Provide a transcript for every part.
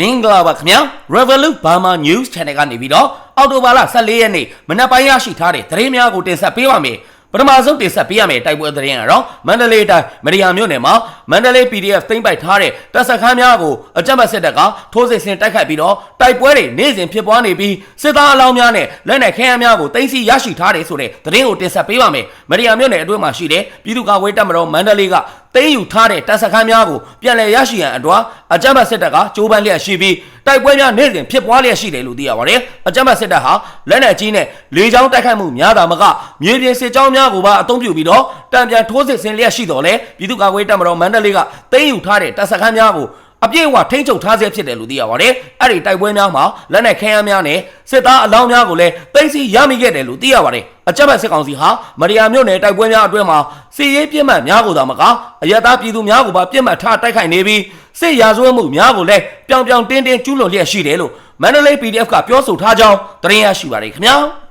မင်္ဂလာပါခင်ဗျာ Revolut Burma News Channel ကနေပြီးတော့အော်တိုဘာလ14ရက်နေ့မနက်ပိုင်းရရှိထားတဲ့သတင်းများကိုတင်ဆက်ပေးပါမယ်ပထမဆုံးတင်ဆက်ပေးရမယ့်တိုက်ပွဲသတင်းကတော့မန္တလေးတိုင်းမရိယာမြို့နယ်မှာမန္တလေး PDF သိမ်းပိုက်ထားတဲ့တပ်စခန်းများကိုအကြမ်းဖက်စစ်တပ်ကထိုးစစ်ဆင်တိုက်ခိုက်ပြီးတော့တိုက်ပွဲတွေနေ့စဉ်ဖြစ်ပွားနေပြီးစစ်သားအလောင်းများနဲ့လက်နက်ခဲယမ်းများကိုတင်စီရရှိထားတယ်ဆိုတဲ့သတင်းကိုတင်ဆက်ပေးပါမယ်မရိယာမြို့နယ်အတွင်းမှာရှိတဲ့ပြည်သူ့ကာကွယ်တပ်မတော်မန္တလေးက သိမ်းယူထားတဲ့တပ်စခန်းများကိုပြန်လည်ရရှိရန်အတွက်အကြမ်းဖက်စစ်တပ်ကကြိုးပမ်းလျက်ရှိပြီးတိုက်ပွဲများနေ့စဉ်ဖြစ်ပွားလျက်ရှိတယ်လို့သိရပါတယ်။အကြမ်းဖက်စစ်တပ်ဟာလက်နက်ကြီးနဲ့လေကြောင်းတိုက်ခိုက်မှုများတာမကမြေပြင်စစ်ကြောင်းများကိုပါအသုံးပြုပြီးတော့တံပြန်ထိုးစစ်ဆင်လျက်ရှိတော်လဲပြည်သူ့ကာကွယ်တပ်မတော်မန္တလေးကသိမ်းယူထားတဲ့တပ်စခန်းများကို အပြည့်အဝထိန်းချုပ်ထားဆဲဖြစ်တယ်လို့သိရပါတယ်။အဲ့ဒီတိုက်ပွဲများမှာလက်နက်ခဲယမ်းများနဲ့စစ်သားအလောင်းများကိုလည်းသိမ်းဆည်းရမိခဲ့တယ်လို့သိရပါတယ်။အကြမ်းဖက်စစ်ကောင်စီဟာမရိယာမြို့နယ်တိုက်ပွဲများအတွင်းမှာစီရေးပြစ်မှတ်များကိုသာမကအယက်သားပြည်သူများကိုပါပြစ်မှတ်ထားတိုက်ခိုက်နေပြီးစစ်ရာဇဝတ်မှုများကိုလည်းပြောင်ပြောင်တင်းတင်းကျူးလွန်လျက်ရှိတယ်လို့မန္တလေး PDF ကပြောဆိုထားကြောင်းသတင်းရရှိပါတယ်ခင်ဗျာ။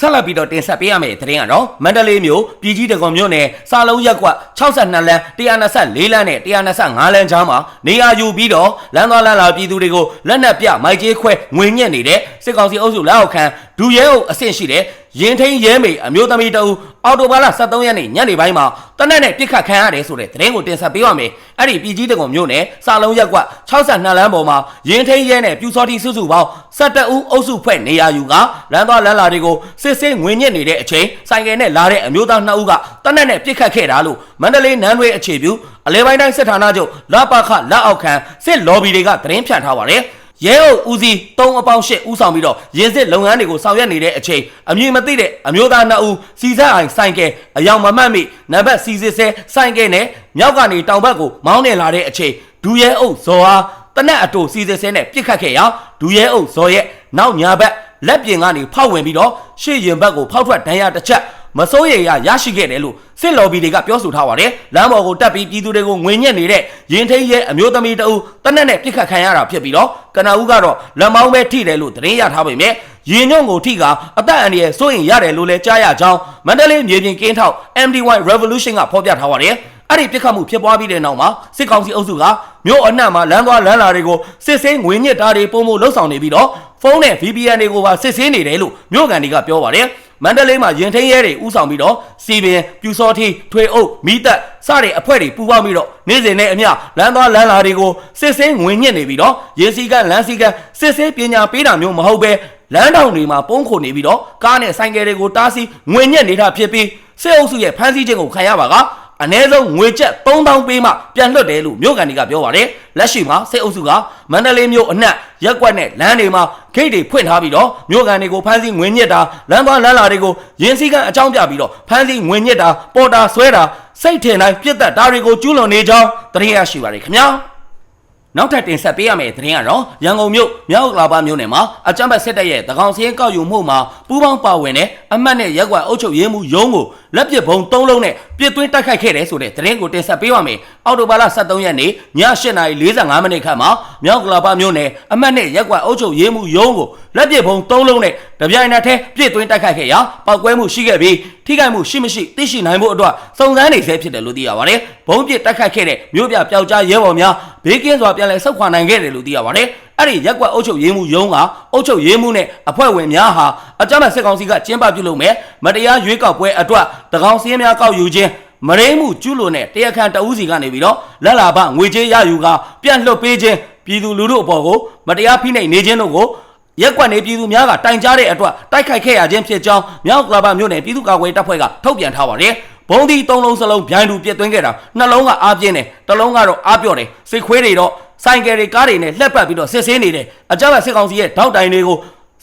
ဆက်လက်ပြီးတော့တင်ဆက်ပေးရမယ့်သတင်းကတော့မန္တလေးမြို့ပြည်ကြီးတကွန်မြို့နယ်စာလုံးရက်ကွက်62လမ်း124လမ်းနဲ့125လမ်းကြားမှာနေရာယူပြီးတော့လမ်းသွားလမ်းလာပြည်သူတွေကိုလက်နက်ပြမိုက်ကြီးခွဲငွေညက်နေတဲ့စစ်ကောင်စီအုပ်စုလက်အောက်ခံဒူရဲအုပ်အဆင့်ရှိတဲ့ရင်ထိန်ရဲမေအမျိုးသမီးတအူအော်တိုဘာလ23ရက်နေ့ညနေပိုင်းမှာတနက်နဲ့ပြစ်ခတ်ခံရတယ်ဆိုတဲ့သတင်းကိုတင်ဆက်ပေးပါမယ်။အဲ့ဒီပြည်ကြီးတကွန်မြို့နယ်စာလုံးရက်ကွက်62လမ်းပေါ်မှာရင်ထိန်ရဲနဲ့ပြူစောတိစုစုပေါင်း17ဦးအုပ်စုဖွဲ့နေရာယူကလမ်းသွားလမ်းလာတွေကိုစစ်စစ်ငွေညစ်နေတဲ့အချိန်ဆိုင်ကယ်နဲ့လာတဲ့အမျိုးသား2ဦးကတနက်နဲ့ပြစ်ခတ်ခဲ့တာလို့မန္တလေးနန်းရွေးအခြေပြုအလဲပိုင်းတိုင်းစစ်ဌာနချုပ်လပခလက်အောက်ခံစစ်လော်ဘီတွေကသတင်းဖြန့်ထားပါတယ်။ ရဲအုပ်ဦးစီး၃အပေါင်း၈ဦးဆောင်ပြီးတော့ရင်စစ်လုပ်ငန်းတွေကိုဆောင်ရွက်နေတဲ့အချိန်အမည်မသိတဲ့အမျိုးသား2ဦးစီဆက်အိုင်ဆိုင်ကယ်အယောင်မမှတ်မိနံပါတ်စီစစ်ဆဲဆိုင်ကယ်နဲ့မြောက်ကနေတောင်ဘက်ကိုမောင်းနေလာတဲ့အချိန်ဒူရဲအုပ်ဇော်ဟာတနက်အတူစီစစ်ဆဲနဲ့ပြစ်ခတ်ခဲ့ရာဒူရဲအုပ်ဇော်ရဲ့နောက်ညာဘက်လက်ပြင်ကနေဖောက်ဝင်ပြီးတော့ရှေ့ရင်ဘက်ကိုဖောက်ထွက်ဒဏ်ရာတစ်ချက် မစိုးရိမ်ရရရှိခဲ့တယ်လို့စစ်လော်ဘီတွေကပြောဆိုထားပါတယ်။လမ်းပေါ်ကိုတက်ပြီးပြည်သူတွေကိုငွေညက်နေတဲ့ရင်ထိန်ရဲ့အမျိုးသမီးတအုပ်တနက်နဲ့ပြစ်ခတ်ခံရတာဖြစ်ပြီးတော့ကနဦးကတော့လက်မောင်းပဲထိတယ်လို့သတင်းရထားပေမဲ့ရင်ညွန့်ကိုထိကအသက်အန္တရာယ်စိုးရင်ရတယ်လို့လည်းကြားရကြောင်းမန္တလေးမြေပြင်ကင်းထောက် MDY Revolution ကဖော်ပြထားပါတယ်။အဲ့ဒီပြစ်ခတ်မှုဖြစ်ပွားပြီးတဲ့နောက်မှာစစ်ကောင်စီအုပ်စုကမြို့အနှံ့မှာလမ်းသွားလမ်းလာတွေကိုစစ်ဆေးငွေညစ်တာတွေပုံမှုလှုပ်ဆောင်နေပြီးတော့ဖုန်းနဲ့ VPN တွေကိုပါစစ်ဆေးနေတယ်လို့မြို့ကန်တွေကပြောပါတယ် မန္တလေးမှာရင်ထင်းရဲတွေဥဆောင်ပြီးတော့စီပင်ပြူစောထီထွေအုပ်မိသက်စတဲ့အဖွဲ့တွေပူးပေါင်းပြီးတော့နေ့စဉ်နဲ့အမျှလမ်းသွားလမ်းလာတွေကိုစစ်ဆေးငွေညစ်နေပြီးတော့ရေစီကလမ်းစီကစစ်ဆေးပညာပေးတာမျိုးမဟုတ်ပဲလမ်းတောင်တွေမှာပုံခုန်နေပြီးတော့ကားနဲ့ဆိုင်ကယ်တွေကိုတားဆီးငွေညက်နေတာဖြစ်ပြီးစစ်အုပ်စုရဲ့ဖမ်းဆီးခြင်းကိုခံရပါက အနည်းဆုံးငွေကျပ်3000ပေးမှပြန်လွှတ်တယ်လို့မြို့ကန်တွေကပြောပါတယ်လက်ရှိမှာစစ်အုပ်စုကမန္တလေးမြို့အနှံ့ရက်ကွက်နဲ့လမ်းတွေမှာဂိတ်တွေဖွင့်ထားပြီးတော့မြို့ကန်တွေကိုဖမ်းဆီးငွေညစ်တာလမ်းသွားလမ်းလာတွေကိုရင်းစည်းကအကြောင်းပြပြီးတော့ဖမ်းဆီးငွေညစ်တာပေါ်တာဆွဲတာစိတ်ထင်တိုင်းပြစ်သက်တာတွေကိုကျူးလွန်နေကြောင်းသတင်းရရှိပါတယ်ခင်ဗျာနောက်ထပ်တင်ဆက်ပေးရမယ့်သတင်းကတော့ရန်ကုန်မြို့မြောက်ကလာပါမြို့နယ်မှာအကြမ်းဖက်စစ်တပ်ရဲ့တကောင်စင်းကောက်ယူမှုမှာပူးပေါင်းပါဝင်တဲ့အမတ်နဲ့ရက်ကွက်အုပ်ချုပ်ရေးမှူးရုံးကိုလက်ပစ်ဘုံ၃လုံးနဲ့ပြစ်သွင်းတိုက်ခိုက်ခဲ့တယ်ဆိုတဲ့သတင်းကိုတင်ဆက်ပေးပါမယ်။အော်တိုဘာလ23ရက်နေ့ည8:45မိနစ်ခန့်မှာမြောက်ကလာပါမြို့နယ်အမတ်နဲ့ရက်ကွက်အုပ်ချုပ်ရေးမှူးရုံးကိုလက်ပစ်ဘုံ၃လုံးနဲ့တပြိုင်နက်တည်းပြစ်သွင်းတိုက်ခိုက်ခဲ့ရာပောက်ကွဲမှုရှိခဲ့ပြီးထိခိုက်မှုရှိမရှိသိရှိနိုင်ဖို့အတွက်စုံစမ်းနေဆဲဖြစ်တယ်လို့သိရပါတယ်။ဘုံပစ်တိုက်ခိုက်ခဲ့တဲ့မြို့ပြပျောက်ကြားရဲဘော်များဘေးကင်းစွာပြန်လည်ဆုတ်ခွာနိုင်ခဲ့တယ်လို့သိရပါတယ်။ အဲ့ဒီရက်ကွက်အုပ်ချုပ်ရေးမှူးရုံးကအုပ်ချုပ်ရေးမှူးနဲ့အဖွဲ့ဝင်များဟာအကြမ်းဖက်စစ်ကောင်စီကကျင်းပပြုလုပ်မဲ့မတရားရွေးကောက်ပွဲအတွက်တကောင်စင်းများကောက်ယူခြင်းမရင်းမှုကျူးလွန်တဲ့တရားခံတအူးစီကနေပြီးတော့လက်လာပငွေကြေးရယူကပြန့်လွတ်ပေးခြင်းပြည်သူလူထုအပေါ်ကိုမတရားဖိနှိပ်နေခြင်းတို့ကိုရက်ကွက်နေပြည်သူများကတိုင်ကြားတဲ့အတွက်တိုက်ခိုက်ခဲ့ရခြင်းဖြစ်ကြောင်းမြောက်ကလာပမြို့နယ်ပြည်သူ့ကာကွယ်တပ်ဖွဲ့ကထုတ်ပြန်ထားပါတယ်ဘုံဒီသုံးလုံးစလုံးဗျိုင်းလူပြစ်သွင်းခဲ့တာနှလုံးကအားပြင်းတယ်တစ်လုံးကတော့အားပြော့တယ်စိတ်ခွေးတွေတော့ ဆိုင်ကယ်တွေကားတွေနဲ့လှက်ပတ်ပြီးတော့စစ်ဆေးနေတယ်အကြမ်းဖက်စစ်ကောင်စီရဲ့ထောက်တိုင်တွေကို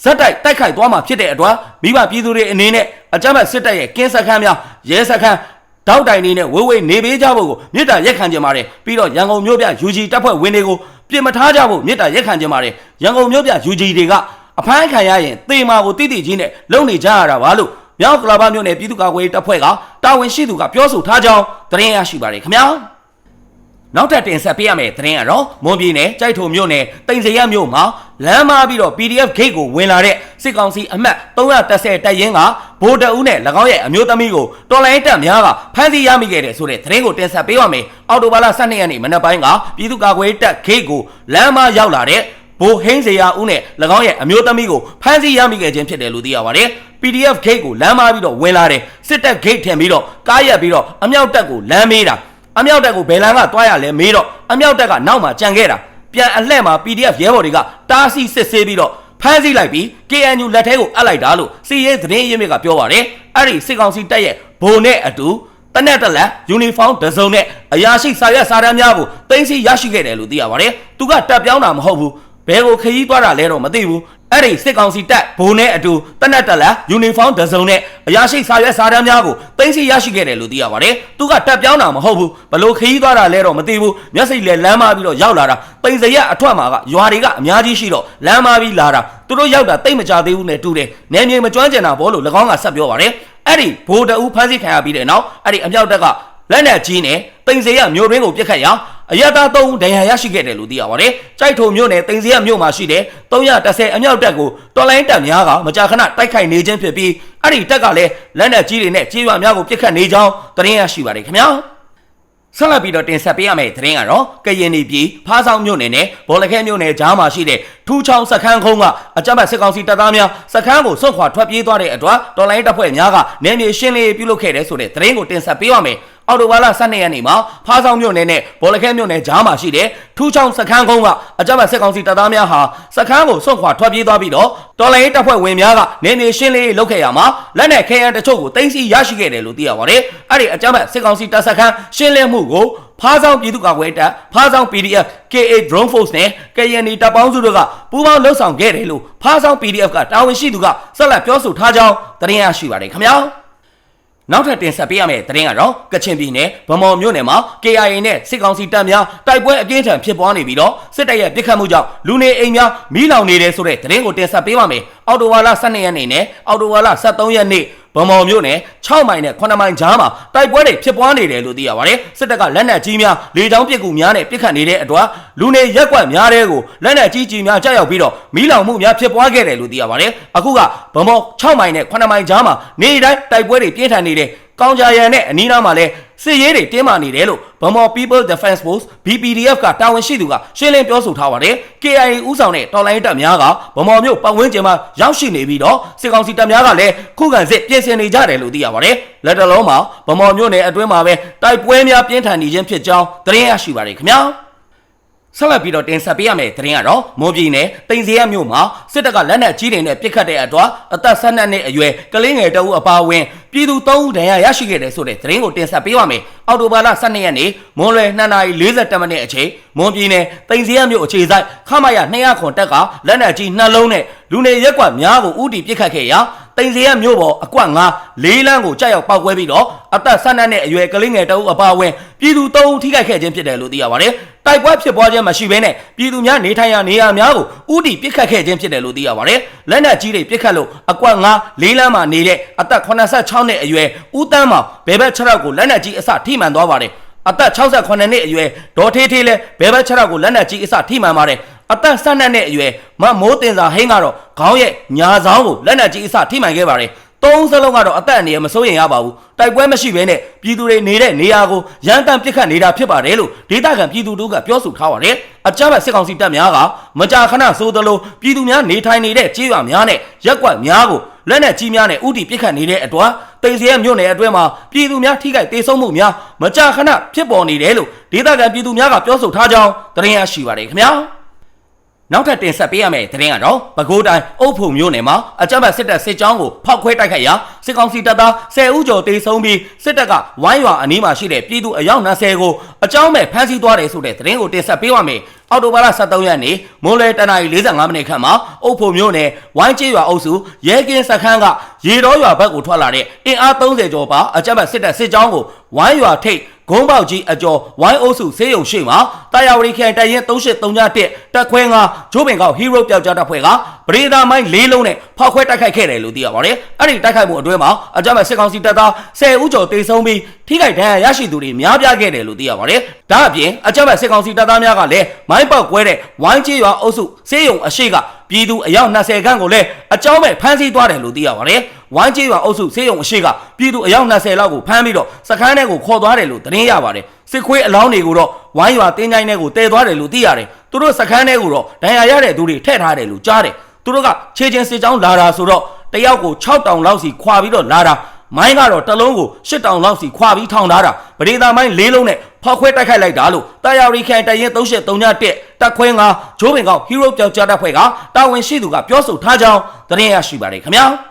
ဇက်တိုက်တိုက်ခိုက်သွားမှာဖြစ်တဲ့အတွက်မိဘပြည်သူတွေအနေနဲ့အကြမ်းဖက်စစ်တပ်ရဲ့ကင်းစခန်းများရဲစခန်းတောက်တိုင်နေနဲ့ဝေးဝေးနေပေးကြဖို့ကိုမြစ်တာရက်ခံကြပါတယ်ပြီးတော့ရန်ကုန်မြို့ပြ UG တပ်ဖွဲ့ဝင်တွေကိုပြင်မထားကြဖို့မြစ်တာရက်ခံကြပါတယ်ရန်ကုန်မြို့ပြ UG တွေကအဖမ်းခံရရင်တေမာကိုတိတိကြီးနဲ့လုံနေကြရတာပါလို့မြောက်ကလာပမြို့နယ်ပြည်သူ့ကာကွယ်ရေးတပ်ဖွဲ့ကတာဝန်ရှိသူကပြောဆိုထားကြောင်းသတင်းရရှိပါတယ်ခင်ဗျာ နောက်ထပ်တင်ဆက်ပေးရမယ့်သတင်းကတော့မွန်ပြည်နယ်ကြိုက်ထုံမြို့နယ်တိန်စရက်မြို့မှာလမ်းမာပြီးတော့ PDF gate ကိုဝင်လာတဲ့စစ်ကောင်စီအမှတ်330တပ်ရင်းကဗိုလ်တအူးနဲ့၎င်းရဲ့အမျိုးသမီးကိုတော်လိုင်းတပ်များကဖမ်းဆီးရမိခဲ့တယ်ဆိုတဲ့သတင်းကိုတင်ဆက်ပေးပါမယ်အော်တိုဘာလ12ရက်နေ့မနက်ပိုင်းကပြည်သူ့ကာကွယ်ရေးတပ်ဂိတ်ကိုလမ်းမရောက်လာတဲ့ဘိုဟင်းစရာဦးနဲ့၎င်းရဲ့အမျိုးသမီးကိုဖမ်းဆီးရမိခဲ့ခြင်းဖြစ်တယ်လို့သိရပါတယ် PDF gate ကိုလမ်းမပြီးတော့ဝင်လာတယ်စစ်တပ် gate ထင်ပြီးတော့ကားရက်ပြီးတော့အမြောက်တပ်ကိုလမ်းမေးတာ အမြောက်တပ်ကိုဘယ်လမ်းကတွားရလဲမေးတော့အမြောက်တပ်ကနောက်မှာကြံခဲ့တာပြန်အလှဲ့မှာ PDF ရဲဘော်တွေကတားဆီးစစ်ဆေးပြီးတော့ဖမ်းဆီးလိုက်ပြီး KNU လက်ထဲကိုအပ်လိုက်တာလို့စီရဲသတင်းရင်းမြစ်ကပြောပါတယ်အဲ့ဒီစစ်ကောင်စီတပ်ရဲ့ဘုံနဲ့အတူတနက်တလက်ယူနီဖောင်းတစ်စုံနဲ့အရာရှိစာရွက်စာတမ်းများကိုတင်စီရရှိခဲ့တယ်လို့သိရပါတယ်သူကတက်ပြောင်းတာမဟုတ်ဘူးဘယ်ကိုခရီးသွားတာလဲတော့မသိဘူး အဲ့ဒီစစ်ကောင်စီတပ်ဘုံနဲ့အတူတနက်တလက်ယူနီဖောင်းတစ်စုံနဲ့အရာရှိစာရွက်စာတမ်းများကိုတင်စီရရှိခဲ့တယ်လို့သိရပါတယ်သူကတက်ပြောင်းတာမဟုတ်ဘူးဘလို့ခရီးသွားတာလဲတော့မသိဘူးမျက်စိလဲလမ်းမပြီးတော့ရောက်လာတာပိန်စရက်အထွတ်မှာကရွာတွေကအများကြီးရှိတော့လမ်းမပြီးလာတာသူတို့ရောက်တာတိတ်မကြသေးဘူးနဲ့တူတယ်နေမြေမကျွမ်းကျင်တာဘောလို့၎င်းကဆက်ပြောပါတယ်အဲ့ဒီဘိုးတအူးဖမ်းဆီးခံရပြီးတဲ့နောက်အဲ့ဒီအမြောက်တက်ကလက်နဲ့ကြီးနဲ့တိန်စေရမြို့ရင်းကိုပြစ်ခတ်ရာ အရတာသုံးဒဏ်ရာရရှိခဲ့တယ်လို့သိရပါတယ်။ကြိုက်ထုံမြို့နယ်တိန်စေရမြို့မှာရှိတဲ့310အမြောက်တပ်ကိုတော်လိုင်းတပ်များကမကြာခဏတိုက်ခိုက်နေခြင်းဖြစ်ပြီးအဲ့ဒီတပ်ကလည်းလက်နဲ့ကြီးတွေနဲ့ကြီးရွာများကိုပြစ်ခတ်နေကြောင်းသတင်းရရှိပါတယ်ခင်ဗျာ။ဆက်လက်ပြီးတော့တင်ဆက်ပေးရမယ့်သတင်းကတော့ကရင်ပြည်ဖားဆောင်မြို့နယ်နဲ့ဘောလခဲမြို့နယ်ကြားမှာရှိတဲ့ထူးချောင်းစခန်းခုံးကအကြမ်းဖက်စစ်ကောင်စီတပ်သားများစခန်းကိုစွန့်ခွာထွက်ပြေးသွားတဲ့အတွက်တော်လိုင်းတပ်ဖွဲ့များကနေမြေရှင်းလင်းရေးပြုလုပ်ခဲ့တဲ့ဆိုတဲ့သတင်းကိုတင်ဆက်ပေးရမယ်။ အော်တိုဘာလ12ရက်နေ့မှာဖားဆောင်မြို့နယ်နဲ့ဘောလခဲမြို့နယ်ကြားမှာရှိတဲ့ထူးချောင်းစခန်းကုန်းကအကြမ်းဖက်စစ်ကောင်စီတပ်သားများဟာစခန်းကိုစွန့်ခွာထွက်ပြေးသွားပြီးတော့တော်လိုင်းတပ်ဖွဲ့ဝင်များကနေမြေရှင်းလင်းရေးလုပ်ခဲ့ရမှာလက်နက်ခဲယမ်းတချို့ကိုတင်စီရရှိခဲ့တယ်လို့သိရပါတယ်။အဲ့ဒီအကြမ်းဖက်စစ်ကောင်စီတပ်စခန်းရှင်းလင်းမှုကိုဖားဆောင်ပြည်သူ့ကာကွယ်တပ်ဖားဆောင် PDF KA Drone Force နဲ့ KNY တပ်ပေါင်းစုတို့ကပူးပေါင်းလှုပ်ဆောင်ခဲ့တယ်လို့ဖားဆောင် PDF ကတာဝန်ရှိသူကဆက်လက်ပြောဆိုထားကြောင်းသတင်းရရှိပါတယ်ခင်ဗျာ နောက်ထပ်တင်ဆက်ပေးရမယ့်သတင်းကတော့ကချင်ပြည်နယ်ဗမော်မြို့နယ်မှာ KIA နဲ့စစ်ကောင်စီတပ်များတိုက်ပွဲအပြင်းထန်ဖြစ်ပွားနေပြီးတော့စစ်တပ်ရဲ့ပစ်ခတ်မှုကြောင့်လူနေအိမ်များမီးလောင်နေတယ်ဆိုတဲ့သတင်းကိုတင်ဆက်ပေးပါမယ်။အော်တိုဝါလာ12ရက်နေ့နဲ့အော်တိုဝါလာ13ရက်နေ့ ဗမော်မြို့နယ်6မိုင်နဲ့9မိုင်ကြားမှာတိုက်ပွဲတွေဖြစ်ပွားနေတယ်လို့သိရပါတယ်စစ်တပ်ကလက်နက်ကြီးများလေကြောင်းပစ်ကူများနဲ့ပစ်ခတ်နေတဲ့အတွက်လူနေရက်ကွက်များတဲ့ကိုလက်နက်ကြီးကြီးများကြောက်ရောက်ပြီးတော့မီးလောင်မှုများဖြစ်ပွားခဲ့တယ်လို့သိရပါတယ်အခုကဗမော်6မိုင်နဲ့9မိုင်ကြားမှာနေတိုင်းတိုက်ပွဲတွေပြင်းထန်နေတယ် ကောင်းကြရန်နဲ့အနီးနားမှာလည်းစစ်ရေးတွေတင်းမာနေတယ်လို့ဗမော် People Defense Force BPDF ကတာဝန်ရှိသူကရှင်းလင်းပြောဆိုထားပါတယ် KIA ဥဆောင်တဲ့တော်လိုင်းတပ်များကဗမော်မြို့ပတ်ဝန်းကျင်မှာရောက်ရှိနေပြီးတော့စစ်ကောင်စီတပ်များကလည်းခုခံစစ်ပြင်ဆင်နေကြတယ်လို့သိရပါတယ်လက်တလုံးမှာဗမော်မြို့နယ်အတွင်းမှာပဲတိုက်ပွဲများပြင်းထန်နေခြင်းဖြစ်ကြောင်းသတင်းရရှိပါတယ်ခင်ဗျာ ဆက်လက်ပြီးတော့တင်ဆက်ပေးရမယ့်သတင်းကတော့မွန်ပြည်နယ်တိန်စရမြို့မှာစစ်တပ်ကလက်နက်ကြီးတွေနဲ့ပစ်ခတ်တဲ့အတွက်အသက်12နှစ်အရွယ်ကလေးငယ်တအုပ်အပါအဝင်ပြည်သူ3ဦးဒဏ်ရာရရှိခဲ့တယ်ဆိုတဲ့သတင်းကိုတင်ဆက်ပေးပါမယ်။အော်တိုဘာလ12ရက်နေ့မွန်လွယ်2:40မိနစ်အချိန်မွန်ပြည်နယ်တိန်စရမြို့အခြေစိုက်ခမရ200ခွန်တက်ကလက်နက်ကြီးနှလုံးနဲ့လူနေရက်ကွက်များကိုဥတီပစ်ခတ်ခဲ့ရာ တိန်စရမြို့ပေါ်အကွက်9လေးလမ်းကိုကြောက်ရောက်ပောက်ကွဲပြီးတော့အသက်12နှစ်အရွယ်ကလေးငယ်တအုပ်အပါအဝင်ပြည်သူ3ဦးထိခိုက်ခဲ့ခြင်းဖြစ်တယ်လို့သိရပါတယ်။တိုက်ပွဲဖြစ်ပွားခြင်းမရှိဘဲနဲ့ပြည်သူများနေထိုင်ရာနေရာများကိုဥတီပစ်ခတ်ခဲ့ခြင်းဖြစ်တယ်လို့သိရပါတယ်။လက်နက်ကြီးတွေပစ်ခတ်လို့အကွက်9လေးလမ်းမှာနေတဲ့အသက်86နှစ်အရွယ်ဦးတန်းမောင်ဘယ်ဘက်6ရောက်ကိုလက်နက်ကြီးအစထိမှန်သွားပါတယ်။အသက်68နှစ်အရွယ်ဒေါ်ထေးထေးလဲဘယ်ဘက်6ရောက်ကိုလက်နက်ကြီးအစထိမှန်ပါတယ်။ အသက်12နှစ်အရွယ်မမိုးတင်စာဟင်းကတော့ခေါင်းရဲ့ညာဆောင်ကိုလက်နက်ကြီးအစထိမှန်ခဲ့ပါတယ်။သုံးစလုံးကတော့အသက်အန္တရာယ်မစိုးရင်ရပါဘူးတိုက်ပွဲမရှိဘဲနဲ့ပြည်သူတွေနေတဲ့နေရာကိုရန်တမ်းပစ်ခတ်နေတာဖြစ်ပါတယ်လို့ဒေသခံပြည်သူတို့ကပြောဆိုထားပါတယ်အကြမ်းဖက်စစ်ကောင်စီတပ်များကမကြာခဏဆိုသလိုပြည်သူများနေထိုင်နေတဲ့ကြေးရွာများနဲ့ရက်ကွက်များကိုလက်နက်ကြီးများနဲ့ဥတီပစ်ခတ်နေတဲ့အတွက်တိန်စရဲမြို့နယ်အတွင်းမှာပြည်သူများထိခိုက်ဒေဆုံးမှုများမကြာခဏဖြစ်ပေါ်နေတယ်လို့ဒေသခံပြည်သူများကပြောဆိုထားကြောင်းသတင်းရရှိပါတယ်ခင်ဗျာ နောက်ထပ်တင်ဆက်ပေးရမယ့်သတင်းကတော့ပဲခူးတိုင်းအုပ်ဖို့မြို့နယ်မှာအကြမ်းဖက်စစ်တပ်စစ်ကြောင်းကိုဖောက်ခွဲတိုက်ခိုက်ရာစစ်ကောင်စီတပ်သား10ဦးကျော်တေဆုံးပြီးစစ်တပ်ကဝိုင်းရွာအနီးမှာရှိတဲ့ပြည်သူအယောက်20ကိုအကြောင်းမဲ့ဖမ်းဆီးသွားတယ်ဆိုတဲ့သတင်းကိုတင်ဆက်ပေးပါမယ်။အော်တိုဘာလ23ရက်နေ့မွန်လွယ်တနအီ45မိနစ်ခန့်မှာအုပ်ဖို့မြို့နယ်ဝိုင်းကျေးရွာအုပ်စုရဲကင်းစခန်းကရေတော်ရွာဘက်ကိုထွက်လာတဲ့အင်အား30ကျော်ပါအကြမ်းဖက်စစ်တပ်စစ်ကြောင်းကိုဝိုင်းရွာထိပ် ဂုံးပေါက်ကြီးအကျော်ဝိုင်းအုပ်စုဆေးရုံရှိမှာတာယာဝတီခိုင်တရင်3831တက်ခွဲငါဂျိုးပင်ကောက်ဟီးရိုးပျောက်ကြားတပ်ဖွဲ့ကပရိဒါမိုင်း၄လုံးနဲ့ဖောက်ခွဲတိုက်ခိုက်ခဲ့တယ်လို့သိရပါတယ်။အဲ့ဒီတိုက်ခိုက်မှုအတွင်းမှာအကြမ်းဖက်စစ်ကောင်စီတပ်သား10ဦးကျော်တေဆုံးပြီးထိခိုက်ဒဏ်ရာရရှိသူတွေများပြားခဲ့တယ်လို့သိရပါတယ်။ဒါအပြင်အကြမ်းဖက်စစ်ကောင်စီတပ်သားများကလည်းမိုင်းပေါက်ကွဲတဲ့ဝိုင်းကျေးရွာအုပ်စုဆေးရုံအရှိကပြည်သူအယောက်20ခန့်ကိုလည်းအကြောင်းမဲ့ဖမ်းဆီးသွားတယ်လို့သိရပါတယ်။ ဝိုင်းကျေးရွာအုပ်စုစေးရုံအရှိကပြည်သူအယောက်20လောက်ကိုဖမ်းပြီးတော့စခန်းထဲကိုခေါ်သွားတယ်လို့သတင်းရပါတယ်စစ်ခွေးအလောင်းတွေကိုတော့ဝိုင်းရွာတင်းချိုင်းထဲကိုတည်သွားတယ်လို့သိရတယ်သူတို့စခန်းထဲကိုတော့ဒဏ်ရာရတဲ့သူတွေထည့်ထားတယ်လို့ကြားတယ်သူတို့ကခြေချင်းစစ်ကြောင်းလာတာဆိုတော့တယောက်ကို6တောင်လောက်စီခွာပြီးတော့လာတာမိုင်းကတော့တစ်လုံးကို၈တောင်လောက်စီခွာပြီးထောင်ထားတာပရိသတ်မိုင်း၄လုံးနဲ့ဖောက်ခွဲတိုက်ခိုက်လိုက်တာလို့တာယာရီခိုင်တရင်383တက်တက်ခွဲငါဂျိုးပင်ကောင်ဟီးရိုးပြောက်ကြားတပ်ဖွဲ့ကတာဝန်ရှိသူကပြောဆိုထားကြောင်းသတင်းရရှိပါတယ်ခင်ဗျာ